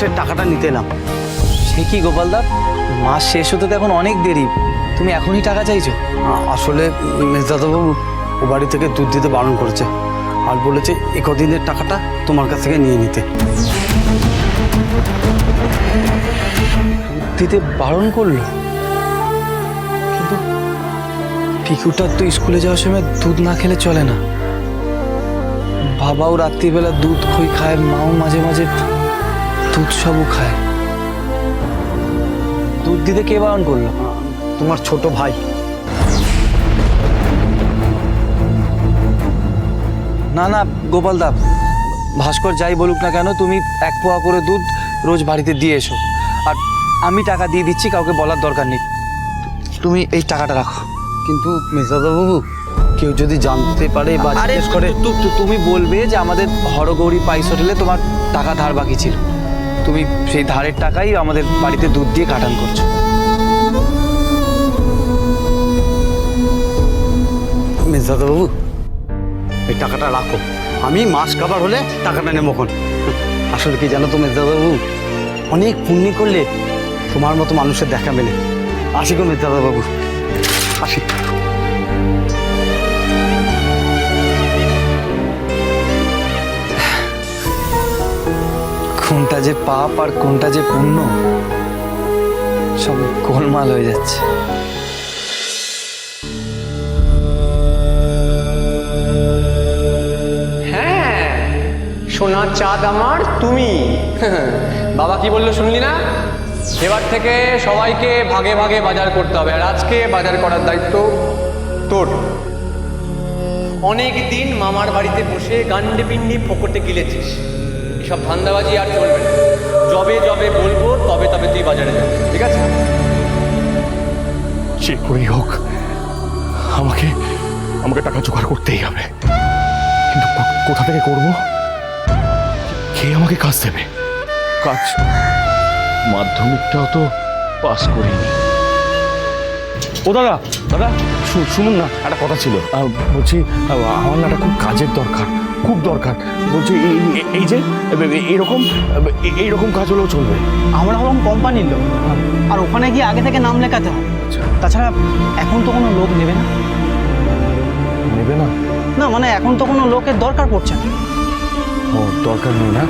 মাসের টাকাটা নিতে এলাম। সে কি গোপালদা? মাস শেষ হতে তো এখন অনেক দেরি। তুমি এখনই টাকা চাইছো? আসলে মেজদাদাবাবু ও বাড়ি থেকে দুধ দিতে বারণ করেছে। আর বলেছে এ কদিনের টাকাটা তোমার কাছ থেকে নিয়ে নিতে। দিতে বারণ করল? কিন্তু পিকুটার তো স্কুলে যাওয়ার সময় দুধ না খেলে চলে না। বাবাও রাত্রিবেলা দুধ খই খায় মাও মাঝে মাঝে দুধ সবও খায়। দুধ দিতে কে বারণ করল? তোমার ছোট ভাই। না না গোপালদা ভাস্কর যাই বলুক না কেন তুমি এক পোয়া করে দুধ রোজ বাড়িতে দিয়ে এসো। আর আমি টাকা দিয়ে দিচ্ছি কাউকে বলার দরকার নেই। তুমি এই টাকাটা রাখো। কিন্তু মেজদাদাবাবু কেউ যদি জানতে পারে বা জিজ্ঞেস করে তুমি বলবে যে আমাদের হরগৌরী পাইস হোটেলে তোমার টাকা ধার বাকি ছিল। তুমি সেই ধারের টাকাই আমাদের বাড়িতে দুধ দিয়ে কাটান করছ। মেজদাদাবাবু এই টাকাটা রাখো। আমি মাস কাবার হলে টাকাটা নেব খন আসলে কি জানো তো মেজদাদাবাবু অনেক পুণ্যি করলে তোমার মতো মানুষের দেখা মেলে। আসি গো মেজদাদাবাবু আসি। কোনটা যে পাপ আর কোনটা যে পুণ্য, সব গোলমাল হয়ে যাচ্ছে। হ্যাঁ সোনার চাঁদ আমার, তুমি। বাবা কি বলল শুনলি না? এবার থেকে সবাইকে ভাগে ভাগে বাজার করতে হবে, আর আজকে বাজার করার দায়িত্ব তোর। অনেক দিন মামার বাড়িতে বসে গান্ডে পিন্ডি ফোকটে গিলেছিস। এসব ধান্দাবাজি আর চলবে না। যবে যবে বলব তবে তবে তুই বাজারে যাবি ঠিক আছে? যে করেই হোক আমাকে আমাকে টাকা জোগাড় করতেই হবে। কিন্তু কোথা থেকে করব? কে আমাকে কাজ দেবে? কাজ মাধ্যমিকটাও তো পাস করিনি। ও দাদা দাদা শুনুন না। একটা কথা ছিল। বলছি আমার না একটা খুব কাজের দরকার খুব দরকার। বলছি এই- যে এরকম এইরকম কাজ হলেও চলবে। আমরা হলাম কোম্পানির লোক। আর ওখানে গিয়ে আগে থেকে নাম লেখাতে হয় তাছাড়া এখন তো কোনো লোক নেবে না। নেবে না? না মানে এখন তো কোনো লোকের দরকার পড়ছে না। ও দরকার নেই না?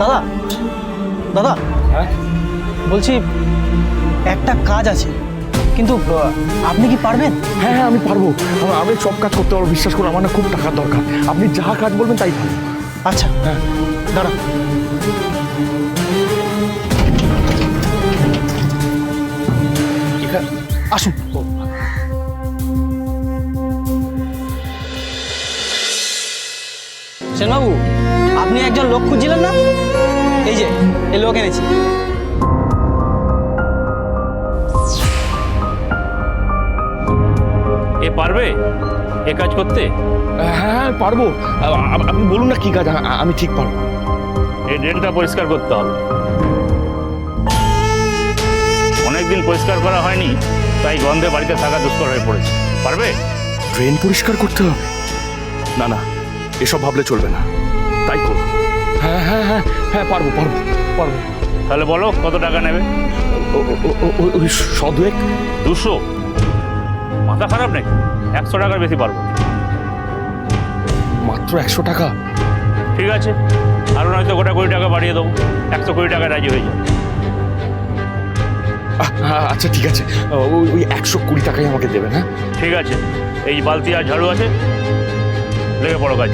দাদা দাদা হ্যাঁ? বলছি একটা কাজ আছে কিন্তু আপনি কি পারবেন? হ্যাঁ হ্যাঁ আমি পারব। আমি- সব কাজ করতে পারব বিশ্বাস করুন আমার না খুব টাকার দরকার। আপনি যা কাজ বলবেন তাই পারব। আচ্ছা হ্যাঁ। দাঁড়া। আসুন। সেনবাবু আপনি একজন লোক খুঁজছিলেন না? এই যে এই লোক এনেছি। এ পারবে? এ কাজ করতে? হ্যাঁ হ্যাঁ পারব। আ- আ- আপনি বলুন না কি কাজ আ- আমি ঠিক পারব। এই ড্রেনটা পরিষ্কার করতে হবে। অনেকদিন পরিষ্কার করা হয়নি তাই গন্ধে বাড়িতে থাকা দুষ্কর হয়ে পড়েছে। পারবে? ড্রেন পরিষ্কার করতে হবে? না না এসব ভাবলে চলবে না। হ্যাঁ হ্যাঁ হ্যাঁ পারব পারব পারব। তাহলে বলো কত টাকা নেবে? ওই সদুয়েক? দুশো? মাথা খারাপ নাকি? একশো টাকার বেশি পারব মাত্র একশো টাকা? ঠিক আছে আরও নয়তো গোটা কুড়ি টাকা বাড়িয়ে দেবো। একশো কুড়ি টাকা রাজি হয়ে যাবে। হ্যাঁ, আচ্ছা ঠিক আছে। ওই ওই একশো কুড়ি টাকাই আমাকে দেবেন হ্যাঁ? ঠিক আছে এই বালতি আর ঝাড়ু আছে লেগে পড়ো কাজ।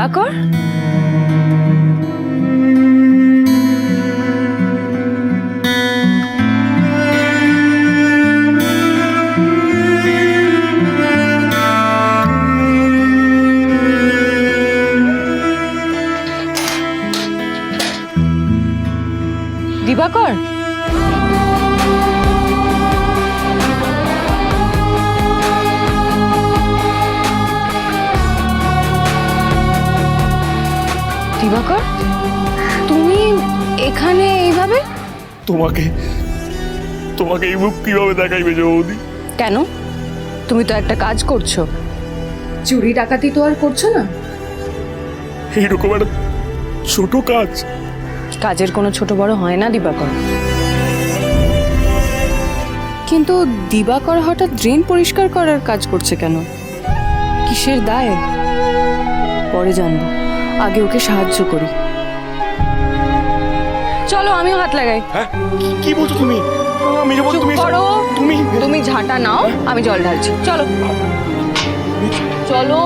দিবাকর দিবাকর? তোমাকে তোমাকে এই মুখ কীভাবে দেখাই মেজো বৌদি কেন? তুমি তো একটা কাজ করছ। চুরি ডাকাতি তো আর করছ না? এইরকম একটা ছোট কাজ। কাজের কোনো ছোট বড় হয় না দিবাকর। কিন্তু দিবাকর হঠাৎ ড্রেন পরিষ্কার করার কাজ করছে কেন? কিসের দায়? পরে জানব। আগে ওকে সাহায্য করি। চলো আমিও হাত লাগাই। হ্যাঁ? কি- কি বলছো তুমি? আমি চুপ তুমি এসব- করো। তুমি? তুমি ঝাঁটা নাও আমি জল ঢালছি। চলো। চলো।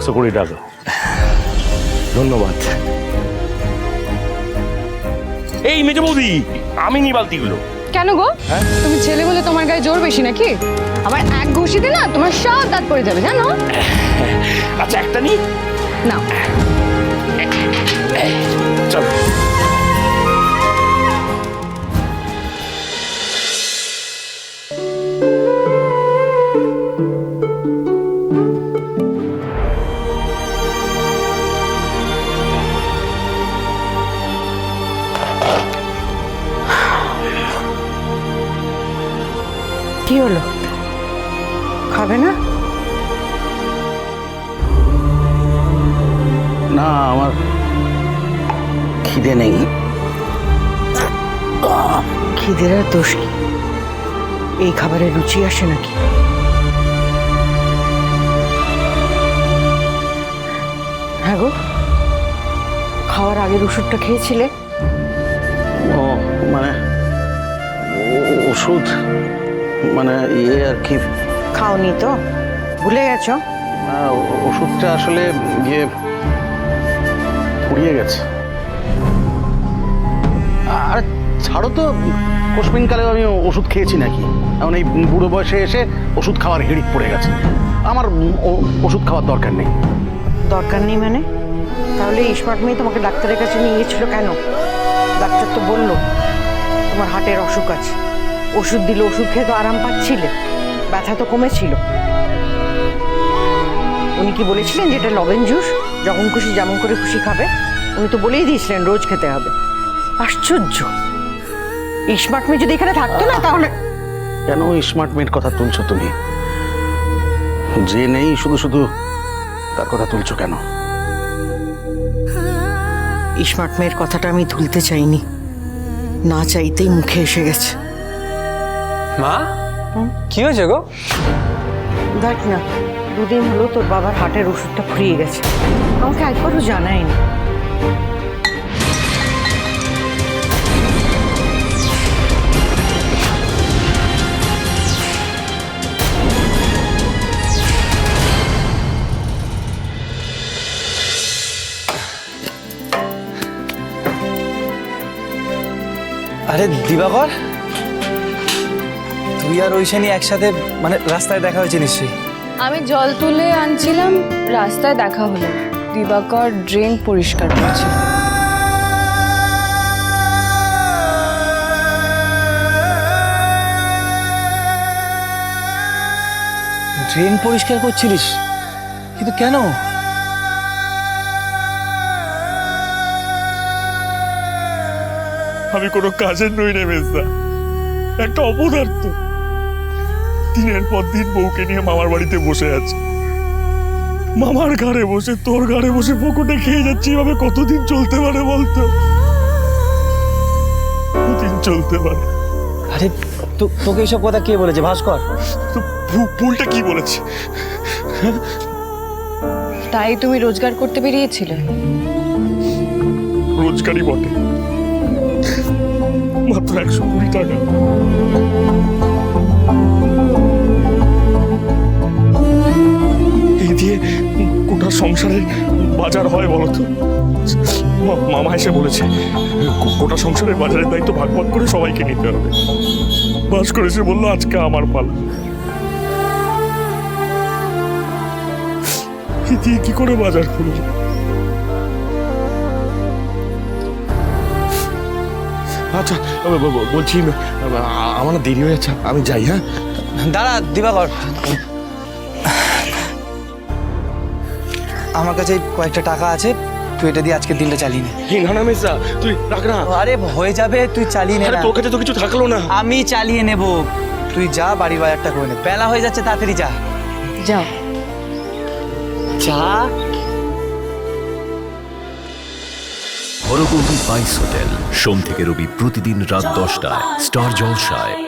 একশো কুড়ি টাকা। ধন্যবাদ। এই মেজ বৌদি আমি নি বালতিগুলো। কেন গো? তুমি ছেলে বলে তোমার গায়ে জোর বেশি নাকি? আবার এক ঘুষিতে না তোমার সব দাঁত পড়ে যাবে জানো? আচ্ছা একটা নি। না কি হলো? খাবে না? না আমার খিদে নেই। খিদের আর দোষ কি? এই খাবারে রুচি আসে নাকি? হ্যাঁ গো খাওয়ার আগের ওষুধটা খেয়েছিলে? ও মানে ওষুধ? মানে ইয়ে আর কি? খাওনি তো। ভুলে গেছো? ওষুধটা আসলে গিয়ে ফুরিয়ে গেছে। আর ছাড়ো তো কোশমিন কালে আমি ওষুধ খেয়েছি নাকি? এখন এই বুড়ো বয়সে এসে ওষুধ খাওয়ার হিড়িক পড়ে গেছে। আমার ওষুধ খাওয়ার দরকার নেই। দরকার নেই মানে? তাহলে স্মার্ট মেয়ে তোমাকে ডাক্তারের কাছে নিয়ে গেছিল কেন? ডাক্তার তো বলল তোমার হার্টের অসুখ আছে। ওষুধ দিলে ওষুধ খেয়ে তো আরাম পাচ্ছিলে। ব্যথা তো কমেছিল। উনি কি বলেছিলেন যে এটা লবেন জুস? যখন খুশি যেমন করে খুশি খাবে। উনি তো বলেই দিয়েছিলেন রোজ খেতে হবে। আশ্চর্য! স্মার্ট মেয়ে যদি এখানে থাকতো না তাহলে কেন স্মার্ট মেয়ের কথা তুলছো তুমি? যে নেই শুধু শুধু তার কথা তুলছো কেন? স্মার্ট মেয়ের কথাটা আমি তুলতে চাইনি। না চাইতেই মুখে এসে গেছে। মা? কি হয়েছে গো? দেখ না দুদিন হলো তোর বাবার হার্টের ওষুধটা ফুরিয়ে গেছে। আমাকে একবারও জানায়নি। আরে দিবাকর তুই আর ঐশানি একসাথে মানে রাস্তায় দেখা হয়েছে নিশ্চয়ই। আমি জল তুলে আনছিলাম রাস্তায় দেখা হলো। দিবাকর ড্রেন পরিষ্কার করছিল ড্রেন পরিষ্কার করছিলিস? কিন্তু কেন? আমি কোনো কাজের নই রে মেজদা। একটা অপদার্থ। দিনের পর দিন বউকে নিয়ে মামার বাড়িতে বসে আছে। মামার ঘাড়ে বসে তোর ঘাড়ে বসে পকেটে খেয়ে যাচ্ছি। এভাবে কতদিন চলতে পারে বলতো? কতদিন চলতে পারে? আরে তো তোকে এইসব কথা কে বলেছে? ভাস্কর? তো ভু- ভুলটা কি বলেছে? তাই তুমি রোজগার করতে বেরিয়েছিলে? রোজগারই বটে। মাত্র একশো কুড়ি টাকা। দিয়ে গোটা সংসারের বাজার হয় বলতো? মামা এসে বলেছে গোটা সংসারের বাজারের দায়িত্ব ভাগ ভাগ করে সবাইকে নিতে হবে। বাস করে এসে বলল, আজকে আমার পালা। দিয়ে কি করে বাজার করব আচ্ছা বলছি আমার দেরি হয়ে আমি যাই হ্যাঁ? দাঁড়া, দিবাকর। আমার কাছে কয়েকটা টাকা আছে তুই এটা দিয়ে আজকের দিনটা চালিয়ে নে। না না মেজদা তুই রাখ না। আরে হয়ে যাবে তুই চালিয়ে নে আরে না। তোর কাছে তো কিছু থাকল না। আমি চালিয়ে নেব। তুই যা বাড়ির বাজারটা করে নে। বেলা হয়ে যাচ্ছে তাড়াতাড়ি যা। যাও। যা। হরগৌরী বাইস হোটেল। সোম থেকে রবি প্রতিদিন রাত দশটায় স্টার জলসায়।